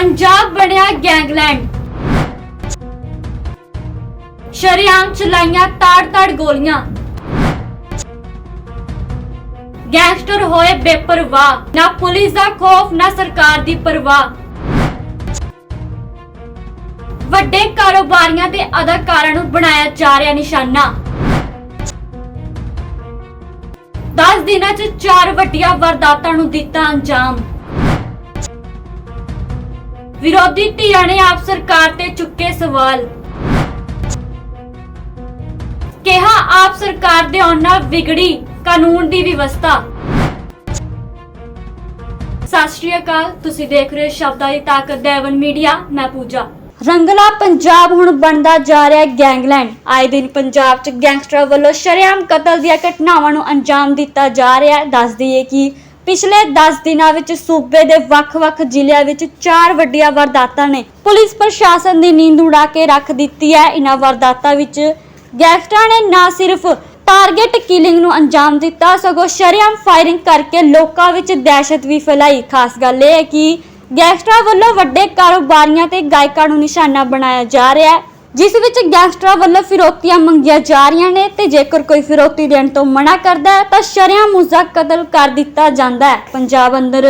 ਪੰਜਾਬ ਬਣਿਆ ਗੈਂਗਲੈਂਡ। ਸ਼ਰੀਆਮ ਚਲਾਈਆਂ ਤਾੜ-ਤਾੜ ਗੋਲੀਆਂ। ਗੈਂਗਸਟਰ ਹੋਏ ਬੇਪਰਵਾਹ। ਨਾ ਪੁਲਿਸ ਦਾ ਖੌਫ, ਨਾ ਸਰਕਾਰ ਦੀ ਪਰਵਾਹ। ਵੱਡੇ ਕਾਰੋਬਾਰੀਆਂ ਤੇ ਅਦਾਕਾਰਾਂ ਨੂੰ ਬਣਾਇਆ ਜਾ ਰਿਹਾ ਨਿਸ਼ਾਨਾ। 10 ਦਿਨਾਂ 'ਚ ਚਾਰ ਵੱਡੀਆਂ ਵਾਰਦਾਤਾਂ ਨੂੰ ਦਿੱਤਾ ਅੰਜਾਮ। ਵਿਰੋਧੀ ਧਿਰਾਂ ਨੇ ਆਪ ਸਰਕਾਰ ਤੇ ਚੁੱਕੇ ਸਵਾਲ। ਕਿਹਾ, ਆਪ ਸਰਕਾਰ ਦੇ ਆਉਣ ਨਾਲ ਵਿਗੜੀ ਕਾਨੂੰਨ ਦੀ ਵਿਵਸਥਾ। ਸਤਿ ਸ਼੍ਰੀ ਅਕਾਲ, ਤੁਸੀਂ ਦੇਖ ਰਹੇ ਹੋ ਸ਼ਬਦਾਂ ਦੀ ਤਾਕਤ ਦੇਵਨ ਮੀਡੀਆ, ਮੈਂ ਪੂਜਾ। ਰੰਗਲਾ ਪੰਜਾਬ ਹੁਣ ਬਣਦਾ ਜਾ ਰਿਹਾ ਗੈਂਗਲੈਂਡ। ਆਏ ਦਿਨ ਪੰਜਾਬ 'ਚ ਗੈਂਗਸਟਰਾਂ ਵੱਲੋਂ ਸ਼ਰੇਆਮ ਕਤਲ ਦੀਆਂ ਘਟਨਾਵਾਂ ਨੂੰ ਅੰਜਾਮ ਦਿੱਤਾ ਜਾ ਰਿਹਾ ਦੱਸ ਦਈਏ ਕਿ ਪਿਛਲੇ 10 ਦਿਨਾਂ ਵਿੱਚ ਸੂਬੇ ਦੇ ਵੱਖ-ਵੱਖ ਜ਼ਿਲ੍ਹਿਆਂ ਵਿੱਚ ਚਾਰ ਵੱਡੀਆਂ ਵਾਰਦਾਤਾਂ ਨੇ। ਪੁਲਿਸ ਪ੍ਰਸ਼ਾਸਨ ਦੀ ਨੀਂਦ ਉਡਾ ਕੇ ਰੱਖ ਦਿੱਤੀ ਹੈ। ਇਹਨਾਂ ਵਾਰਦਾਤਾਂ ਵਿੱਚ ਗੈਂਗਸਟਰਾਂ ਨੇ ਨਾ ਸਿਰਫ ਟਾਰਗੇਟ ਕਿਲਿੰਗ ਨੂੰ ਅੰਜਾਮ ਦਿੱਤਾ, ਸਗੋਂ ਸ਼ਰੇਆਮ ਫਾਇਰਿੰਗ ਕਰਕੇ ਲੋਕਾਂ ਵਿੱਚ ਦਹਿਸ਼ਤ ਵੀ ਫੈਲਾਈ। ਖਾਸ ਗੱਲ ਇਹ ਹੈ ਕਿ ਗੈਂਗਸਟਰਾਂ ਵੱਲੋਂ ਵੱਡੇ ਕਾਰੋਬਾਰੀਆਂ ਤੇ ਗਾਇਕਾਂ ਨੂੰ ਨਿਸ਼ਾਨਾ ਬਣਾਇਆ ਜਾ ਰਿਹਾ ਹੈ। ਜਿਸ ਵਿੱਚ ਗੈਂਗਸਟਰਾਂ ਵੱਲੋਂ ਫਿਰੋਤੀਆਂ ਮੰਗੀਆਂ ਜਾ ਰਹੀਆਂ ਨੇ ਤੇ ਜੇਕਰ ਕੋਈ ਫਿਰੌਤੀ ਦੇਣ ਤੋਂ ਮਨਾ ਕਰਦਾ ਹੈ, ਤਾਂ ਸ਼ਰੇਆਮ ਉਸਦਾ ਕਤਲ ਕਰ ਦਿੱਤਾ ਜਾਂਦਾ ਹੈ। ਪੰਜਾਬ ਅੰਦਰ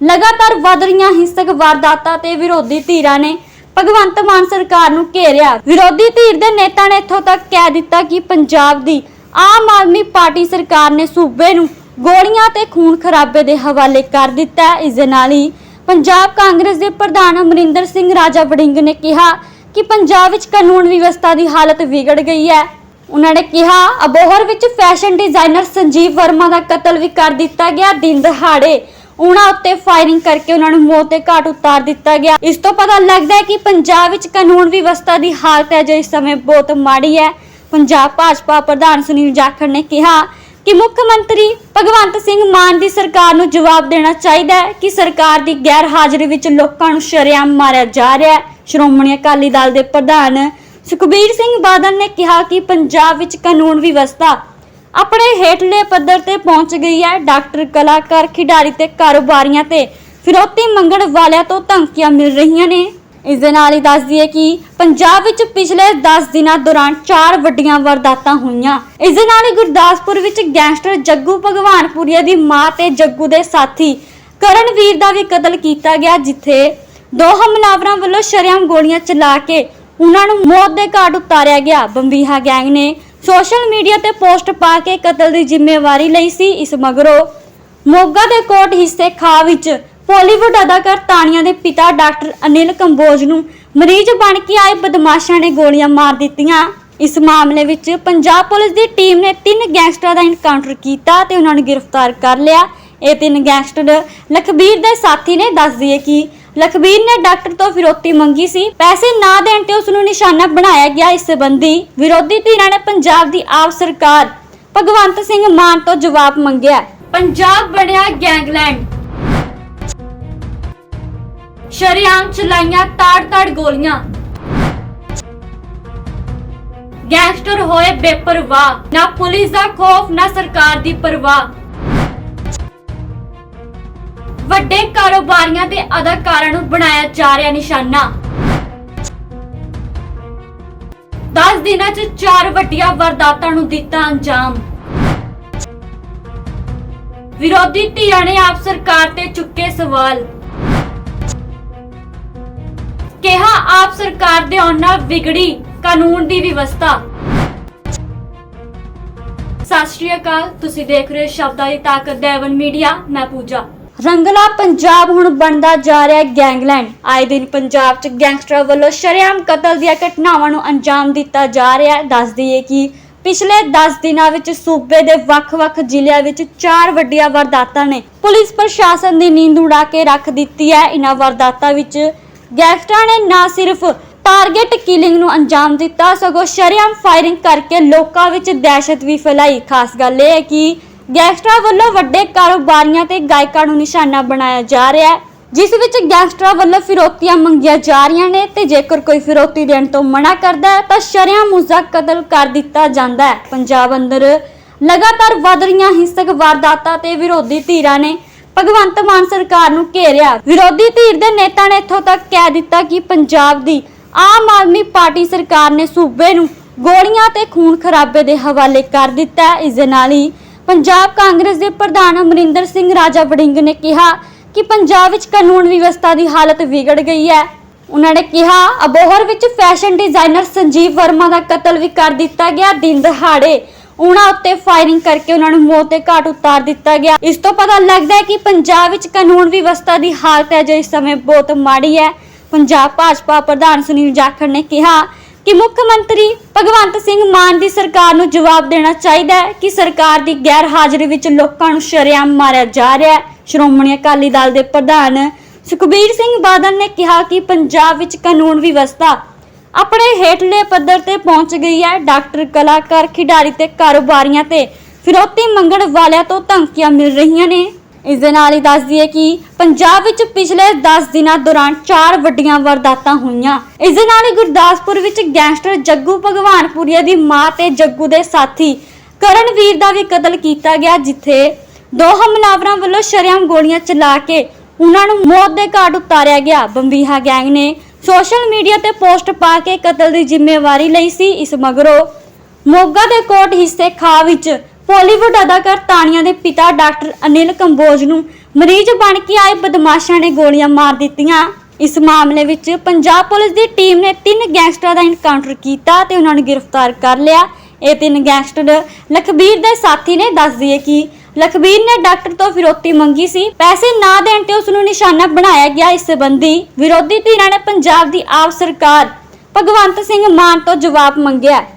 ਲਗਾਤਾਰ ਵੱਧ ਰਹੀਆਂ ਹਿੰਸਕ ਵਾਰਦਾਤਾਂ ਤੇ ਵਿਰੋਧੀ ਧਿਰਾਂ ਨੇ ਭਗਵੰਤ ਮਾਨ ਸਰਕਾਰ ਨੂੰ ਘੇਰਿਆ। ਵਿਰੋਧੀ ਧਿਰ ਦੇ ਨੇਤਾ ਨੇ ਇੱਥੋਂ ਤੱਕ ਕਹਿ ਦਿੱਤਾ ਕਿ ਪੰਜਾਬ ਦੀ ਆਮ ਆਦਮੀ ਪਾਰਟੀ ਸਰਕਾਰ ਨੇ ਸੂਬੇ ਨੂੰ ਗੋਲੀਆਂ ਤੇ ਖੂਨ ਖਰਾਬੇ ਦੇ ਹਵਾਲੇ ਕਰ ਦਿੱਤਾ ਹੈ। ਇਸ ਦੇ ਨਾਲ ਹੀ ਪੰਜਾਬ ਕਾਂਗਰਸ ਦੇ ਪ੍ਰਧਾਨ ਅਮਰਿੰਦਰ ਸਿੰਘ ਰਾਜਾ ਵੜਿੰਗ ਨੇ ਕਿਹਾ ਕਿ ਪੰਜਾਬ ਵਿੱਚ ਕਾਨੂੰਨ ਵਿਵਸਥਾ ਦੀ ਹਾਲਤ ਵਿਗੜ ਗਈ ਹੈ। ਉਹਨਾਂ ਨੇ ਕਿਹਾ, ਅਬੋਹਰ ਵਿੱਚ ਫੈਸ਼ਨ ਡਿਜ਼ਾਈਨਰ ਸੰਜੀਵ ਵਰਮਾ ਦਾ ਕਤਲ ਵੀ ਕਰ ਦਿੱਤਾ ਗਿਆ ਦਿਨ ਦਹਾੜੇ। ਉਹਨਾਂ ਉੱਤੇ ਫਾਇਰਿੰਗ ਕਰਕੇ ਉਹਨਾਂ ਨੂੰ ਮੌਤ ਦੇ ਘਾਟ ਉਤਾਰ ਦਿੱਤਾ ਗਿਆ। ਇਸ ਤੋਂ ਪਤਾ ਲੱਗਦਾ ਹੈ ਕਿ ਪੰਜਾਬ ਵਿੱਚ ਕਾਨੂੰਨ ਵਿਵਸਥਾ ਦੀ ਹਾਲਤ ਹੈ ਜੋ ਇਸ ਸਮੇਂ ਬਹੁਤ ਮਾੜੀ ਹੈ। ਪੰਜਾਬ ਭਾਜਪਾ ਪ੍ਰਧਾਨ ਸੁਨੀਲ ਜਾਖੜ ਨੇ ਕਿਹਾ ਕਿ ਮੁੱਖ ਮੰਤਰੀ ਭਗਵੰਤ ਸਿੰਘ ਮਾਨ ਦੀ ਸਰਕਾਰ ਨੂੰ ਜਵਾਬ ਦੇਣਾ ਚਾਹੀਦਾ ਹੈ ਕਿ ਸਰਕਾਰ ਦੀ ਗੈਰ ਹਾਜ਼ਰੀ ਵਿੱਚ ਲੋਕਾਂ ਨੂੰ ਸ਼ਰੇਆਮ ਮਾਰਿਆ ਜਾ ਰਿਹਾ ਹੈ। ਸ਼੍ਰੋਮਣੀ ਅਕਾਲੀ ਦਲ ਦੇ ਪ੍ਰਧਾਨ ਸੁਖਬੀਰ ਸਿੰਘ ਬਾਦਲ ਨੇ ਕਿਹਾ ਕਿ ਪੰਜਾਬ ਵਿੱਚ ਕਾਨੂੰਨ ਵਿਵਸਥਾ ਆਪਣੇ ਹੇਠਲੇ ਪੱਧਰ ਤੇ ਪਹੁੰਚ ਗਈ ਹੈ। ਡਾਕਟਰ ਕਲਾਕਾਰ ਖਿਡਾਰੀ ਤੇ ਕਾਰੋਬਾਰੀਆਂ ਤੇ ਫਿਰੌਤੀ ਮੰਗਣ ਵਾਲਿਆਂ ਤੋਂ ਧਮਕੀਆਂ ਮਿਲ ਰਹੀਆਂ ਨੇ। ਇਸ ਦੇ ਨਾਲ ਹੀ ਦੱਸ ਦਈਏ ਕਿ ਪੰਜਾਬ ਵਿੱਚ ਪਿਛਲੇ 10 ਦਿਨਾਂ ਦੌਰਾਨ ਚਾਰ ਵੱਡੀਆਂ ਵਾਰਦਾਤਾਂ ਹੋਈਆਂ। ਇਸ ਦੇ ਨਾਲ ਹੀ ਗੁਰਦਾਸਪੁਰ ਵਿੱਚ ਗੈਂਗਸਟਰ ਜੱਗੂ ਭਗਵਾਨਪੁਰੀਆ ਦੀ ਮਾਂ ਤੇ ਜੱਗੂ ਦੇ ਸਾਥੀ ਕਰਨਵੀਰ ਦਾ ਵੀ ਕਤਲ ਕੀਤਾ ਗਿਆ, ਜਿੱਥੇ ਦੋ ਹਮਲਾਵਰਾਂ ਵੱਲੋਂ ਸ਼ਰੇਆਮ ਗੋਲੀਆਂ ਚਲਾ ਕੇ ਉਹਨਾਂ ਨੂੰ ਮੌਤ ਦੇ ਘਾਟ ਉਤਾਰਿਆ ਗਿਆ। ਬੰਬੀਹਾ ਗੈਂਗ ਨੇ ਸੋਸ਼ਲ ਮੀਡੀਆ ਤੇ ਪੋਸਟ ਪਾ ਕੇ ਕਤਲ ਦੀ ਜ਼ਿੰਮੇਵਾਰੀ ਲਈ ਸੀ। ਇਸ ਮਗਰੋਂ ਮੋਗਾ ਦੇ ਕੋਟ ਹਿੱਸੇ ਖਾ ਵਿੱਚ ਬਾਲੀਵੁੱਡ ਅਦਾਕਾਰ ਤਾਨੀਆ ਦੇ ਪਿਤਾ ਡਾਕਟਰ ਅਨਿਲ ਕੰਬੋਜ ਨੂੰ ਮਰੀਜ਼ ਬਣ ਕੇ ਆਏ ਬਦਮਾਸ਼ਾਂ ਨੇ ਗੋਲੀਆਂ ਮਾਰ ਦਿੱਤੀਆਂ। ਇਸ ਮਾਮਲੇ ਵਿੱਚ ਪੰਜਾਬ ਪੁਲਿਸ ਦੀ ਟੀਮ ਨੇ ਤਿੰਨ ਗੈਂਗਸਟਰਾਂ ਦਾ ਇਨਕਾਊਂਟਰ ਕੀਤਾ ਤੇ ਉਹਨਾਂ ਨੂੰ ਗ੍ਰਿਫਤਾਰ ਕਰ ਲਿਆ। ਇਹ ਤਿੰਨ ਗੈਂਗਸਟਰ ਲਖਬੀਰ ਦੇ ਸਾਥੀ ਨੇ ਦੱਸ ਦਈਏ ਕਿ ਲਖਬੀਰ ਨੇ ਡਾਕਟਰ ਤੋਂ ਫਿਰੋਤੀ ਮੰਗੀ ਸੀ। ਪੈਸੇ ਨਾ ਦੇਣ ਤੇ ਉਸ ਨੂੰ ਨਿਸ਼ਾਨਾ ਬਣਾਇਆ ਗਿਆ ਇਸ ਸੰਬੰਧੀ ਵਿਰੋਧੀ ਧਿਰਾਂ ਨੇ ਪੰਜਾਬ ਦੀ ਆਪ ਸਰਕਾਰ ਭਗਵੰਤ ਸਿੰਘ ਮਾਨ ਤੋਂ ਜਵਾਬ ਮੰਗਿਆ। ਪੰਜਾਬ ਬਣਿਆ ਗੈਂਗਲੈਂਡ। ਸ਼ਰੇਆਮ ਚਲਾਈਆਂ ਤਾੜ-ਤਾੜ ਗੋਲੀਆਂ। ਗੈਂਗਸਟਰ ਹੋਏ ਬੇਪਰਵਾਹ। ਨਾ ਪੁਲਿਸ ਦਾ ਖੌਫ, ਨਾ ਸਰਕਾਰ ਦੀ ਪਰਵਾਹ। ਵੱਡੇ ਕਾਰੋਬਾਰੀਆਂ ਤੇ ਅਦਾਕਾਰਾਂ ਨੂੰ ਬਣਾਇਆ ਜਾ ਰਿਹਾ ਨਿਸ਼ਾਨਾ। 10 ਦਿਨਾਂ 'ਚ ਚਾਰ ਵੱਡੀਆਂ ਵਾਰਦਾਤਾਂ ਨੂੰ ਦਿੱਤਾ ਅੰਜਾਮ। ਵਿਰੋਧੀ ਧਿਰਾਂ ਨੇ ਆਪ ਸਰਕਾਰ ਤੇ ਚੁੱਕੇ ਸਵਾਲ। ਕਿਹਾ, ਆਪ ਸਰਕਾਰ ਦੇ ਆਉਣ ਨਾਲ ਵਿਗੜੀ ਕਾਨੂੰਨ ਦੀ ਵਿਵਸਥਾ। ਸਤਿ ਸ਼੍ਰੀ ਅਕਾਲ, ਤੁਸੀਂ ਦੇਖ ਰਹੇ ਹੋ ਸ਼ਬਦਾਂ ਦੀ ਤਾਕਤ ਦੇਵਨ ਮੀਡੀਆ, ਮੈਂ ਪੂਜਾ। ਰੰਗਲਾ ਪੰਜਾਬ ਹੁਣ ਬਣਦਾ ਜਾ ਰਿਹਾ ਗੈਂਗਲੈਂਡ। ਆਏ ਦਿਨ ਪੰਜਾਬ 'ਚ ਗੈਂਗਸਟਰਾਂ ਵੱਲੋਂ ਸ਼ਰੇਆਮ ਕਤਲ ਦੀਆਂ ਘਟਨਾਵਾਂ ਨੂੰ ਅੰਜਾਮ ਦਿੱਤਾ ਜਾ ਰਿਹਾ ਹੈ। ਦੱਸ ਦਈਏ ਕਿ ਪਿਛਲੇ 10 ਦਿਨਾਂ ਵਿੱਚ ਸੂਬੇ ਦੇ ਵੱਖ-ਵੱਖ ਜ਼ਿਲ੍ਹਿਆਂ ਵਿੱਚ ਚਾਰ ਵੱਡੀਆਂ ਵਾਰਦਾਤਾਂ ਨੇ। ਪੁਲਿਸ ਪ੍ਰਸ਼ਾਸਨ ਦੀ ਨੀਂਦ ਉਡਾ ਕੇ ਰੱਖ ਦਿੱਤੀ ਹੈ। ਇਹਨਾਂ ਵਾਰਦਾਤਾਂ ਵਿੱਚ ਗੈਂਗਸਟਰਾਂ ਨੇ ਨਾ ਸਿਰਫ ਟਾਰਗੇਟ ਕਿਲਿੰਗ ਨੂੰ ਅੰਜਾਮ ਦਿੱਤਾ, ਸਗੋਂ ਸ਼ਰੇਆਮ ਫਾਇਰਿੰਗ ਕਰਕੇ ਲੋਕਾਂ ਵਿੱਚ ਦਹਿਸ਼ਤ ਵੀ ਫੈਲਾਈ। ਖਾਸ ਗੱਲ ਇਹ ਹੈ ਕਿ ਗੈਂਗਸਟਰਾਂ ਵੱਲੋਂ ਵੱਡੇ ਕਾਰੋਬਾਰੀਆਂ ਤੇ ਗਾਇਕਾਂ ਨੂੰ ਨਿਸ਼ਾਨਾ ਬਣਾਇਆ ਜਾ ਰਿਹਾ ਹੈ, ਜਿਸ ਵਿੱਚ ਗੈਂਗਸਟਰਾਂ ਵੱਲੋਂ ਫਿਰੋਤੀਆਂ ਮੰਗੀਆਂ ਜਾ ਰਹੀਆਂ ਨੇ ਤੇ ਜੇਕਰ ਕੋਈ ਫਿਰੋਤੀ ਦੇਣ ਤੋਂ ਮਨਾ ਕਰਦਾ ਹੈ, ਤਾਂ ਸ਼ਰੇਆਮ ਉਸਦਾ ਕਤਲ ਕਰ ਦਿੱਤਾ ਜਾਂਦਾ ਹੈ। ਪੰਜਾਬ ਅੰਦਰ ਲਗਾਤਾਰ ਵੱਧ ਰਹੀਆਂ ਹਿੰਸਕ ਵਾਰਦਾਤਾਂ ਤੇ ਵਿਰੋਧੀ ਧਿਰਾਂ ਨੇ ਭਗਵੰਤ ਮਾਨ ਸਰਕਾਰ ਨੂੰ ਘੇਰਿਆ। ਵਿਰੋਧੀ ਧਿਰ ਦੇ ਨੇਤਾ ਨੇ ਇੱਥੋਂ ਤੱਕ ਕਹਿ ਦਿੱਤਾ ਕਿ ਪੰਜਾਬ ਦੀ ਆਮ ਆਦਮੀ ਪਾਰਟੀ ਸਰਕਾਰ ਨੇ ਸੂਬੇ ਨੂੰ ਗੋਲੀਆਂ ਤੇ ਖੂਨ ਖਰਾਬੇ ਦੇ ਹਵਾਲੇ ਕਰ ਦਿੱਤਾ ਇਸ ਦੇ ਨਾਲ ਹੀ ਪੰਜਾਬ ਕਾਂਗਰਸ ਦੇ ਪ੍ਰਧਾਨ ਅਮਰਿੰਦਰ ਸਿੰਘ ਰਾਜਾ ਵੜਿੰਗ ਨੇ ਕਿਹਾ ਕਿ ਪੰਜਾਬ ਵਿੱਚ ਕਾਨੂੰਨ ਵਿਵਸਥਾ ਦੀ ਹਾਲਤ ਵਿਗੜ ਗਈ ਹੈ। ਉਹਨਾਂ ਨੇ ਕਿਹਾ, ਅਬੋਹਰ ਵਿੱਚ ਫੈਸ਼ਨ ਡਿਜ਼ਾਈਨਰ ਸੰਜੀਵ ਵਰਮਾ ਦਾ ਕਤਲ ਵੀ ਕਰ ਦਿੱਤਾ ਗਿਆ। ਦਿਨ ਦਹਾੜੇ ਉਹਨਾਂ ਉੱਤੇ ਫਾਇਰਿੰਗ ਕਰਕੇ ਉਹਨਾਂ ਨੂੰ ਮੌਤ ਦੇ ਘਾਟ ਉਤਾਰ ਦਿੱਤਾ ਗਿਆ। ਇਸ ਤੋਂ ਪਤਾ ਲੱਗਦਾ ਹੈ ਕਿ ਪੰਜਾਬ ਵਿੱਚ ਕਾਨੂੰਨ ਵਿਵਸਥਾ ਦੀ ਹਾਲਤ ਹੈ ਜੋ ਇਸ ਸਮੇਂ ਬਹੁਤ ਮਾੜੀ ਹੈ। ਪੰਜਾਬ ਭਾਜਪਾ ਪ੍ਰਧਾਨ ਸੁਨੀਲ ਜਾਖੜ ਨੇ ਕਿਹਾ ਕਿ ਮੁੱਖ ਮੰਤਰੀ ਭਗਵੰਤ ਸਿੰਘ ਮਾਨ ਦੀ ਸਰਕਾਰ ਨੂੰ ਜਵਾਬ ਦੇਣਾ ਚਾਹੀਦਾ ਹੈ ਕਿ ਸਰਕਾਰ ਦੀ ਗੈਰ ਹਾਜ਼ਰੀ ਵਿੱਚ ਲੋਕਾਂ ਨੂੰ ਸ਼ਰੇਆਮ ਮਾਰਿਆ ਜਾ ਰਿਹਾ ਹੈ। ਸ਼੍ਰੋਮਣੀ ਅਕਾਲੀ ਦਲ ਦੇ ਪ੍ਰਧਾਨ ਸੁਖਬੀਰ ਸਿੰਘ ਬਾਦਲ ਨੇ ਕਿਹਾ ਕਿ ਪੰਜਾਬ ਵਿੱਚ ਕਾਨੂੰਨ ਵਿਵਸਥਾ ਆਪਣੇ ਹੇਠਲੇ ਪੱਧਰ ਤੇ ਪਹੁੰਚ ਗਈ ਹੈ ਡਾਕਟਰ ਕਲਾਕਾਰ ਖਿਡਾਰੀ ਤੇ ਕਾਰੋਬਾਰੀਆਂ ਤੇ। ਫਿਰੌਤੀ ਮੰਗਣ ਵਾਲਿਆਂ ਤੋਂ ਧਮਕੀਆਂ ਮਿਲ ਰਹੀਆਂ ਨੇ। ਇਸ ਦੇ ਨਾਲ ਹੀ ਦੱਸ ਦਈਏ ਕਿ ਪੰਜਾਬ ਵਿੱਚ ਪਿਛਲੇ 10 ਦਿਨਾਂ ਦੌਰਾਨ ਚਾਰ ਵੱਡੀਆਂ ਵਾਰਦਾਤਾਂ ਹੋਈਆਂ। ਇਸ ਦੇ ਨਾਲ ਹੀ ਗੁਰਦਾਸਪੁਰ ਵਿੱਚ ਗੈਂਗਸਟਰ ਜੱਗੂ ਭਗਵਾਨਪੁਰੀਆ ਦੀ ਮਾਂ ਤੇ ਜੱਗੂ ਦੇ ਸਾਥੀ ਕਰਨਵੀਰ ਦਾ ਵੀ ਕਤਲ ਕੀਤਾ ਗਿਆ, ਜਿੱਥੇ ਦੋ ਹਮਲਾਵਰਾਂ ਵੱਲੋਂ ਸ਼ਰੇਆਮ ਗੋਲੀਆਂ ਚਲਾ ਕੇ ਉਹਨਾਂ ਨੂੰ ਮੌਤ ਦੇ ਘਾਟ ਉਤਾਰਿਆ ਗਿਆ। ਬੰਬੀਹਾ ਗੈਂਗ ਨੇ ਸੋਸ਼ਲ ਮੀਡੀਆ ਤੇ ਪੋਸਟ ਪਾ ਕੇ ਕਤਲ ਦੀ ਜ਼ਿੰਮੇਵਾਰੀ ਲਈ ਸੀ ਇਸ ਮਗਰੋਂ। ਮੋਗਾ ਦੇ ਕੋਟ ਹਿੱਸੇ ਖਾ ਵਿੱਚ ਬਾਲੀਵੁੱਡ ਅਦਾਕਾਰ ਤਾਨੀਆ ਦੇ ਪਿਤਾ ਡਾਕਟਰ ਅਨਿਲ ਕੰਬੋਜ ਨੂੰ ਮਰੀਜ਼ ਬਣ ਕੇ ਆਏ ਬਦਮਾਸ਼ਾਂ ਨੇ ਗੋਲੀਆਂ ਮਾਰ ਦਿੱਤੀਆਂ। ਇਸ ਮਾਮਲੇ ਵਿੱਚ ਪੰਜਾਬ ਪੁਲਿਸ ਦੀ ਟੀਮ ਨੇ ਤਿੰਨ ਗੈਂਗਸਟਰਾਂ ਦਾ ਇਨਕਾਊਂਟਰ ਕੀਤਾ ਤੇ ਉਹਨਾਂ ਨੂੰ ਗ੍ਰਿਫਤਾਰ ਕਰ ਲਿਆ। ਇਹ ਤਿੰਨ ਗੈਂਗਸਟਰ ਲਖਬੀਰ ਦੇ ਸਾਥੀ ਨੇ, ਦੱਸ ਦਈਏ ਕਿ ਲਖਬੀਰ ਨੇ ਡਾਕਟਰ ਤੋਂ ਫਿਰੋਤੀ ਮੰਗੀ ਸੀ। ਪੈਸੇ ਨਾ ਦੇਣ ਤੇ ਉਸ ਨੂੰ ਨਿਸ਼ਾਨਾ ਬਣਾਇਆ ਗਿਆ ਇਸ ਸਬੰਧੀ ਵਿਰੋਧੀ ਧਿਰਾਂ ਨੇ ਪੰਜਾਬ ਦੀ ਆਪ ਸਰਕਾਰ ਭਗਵੰਤ ਸਿੰਘ ਮਾਨ ਤੋਂ ਜਵਾਬ ਮੰਗਿਆ।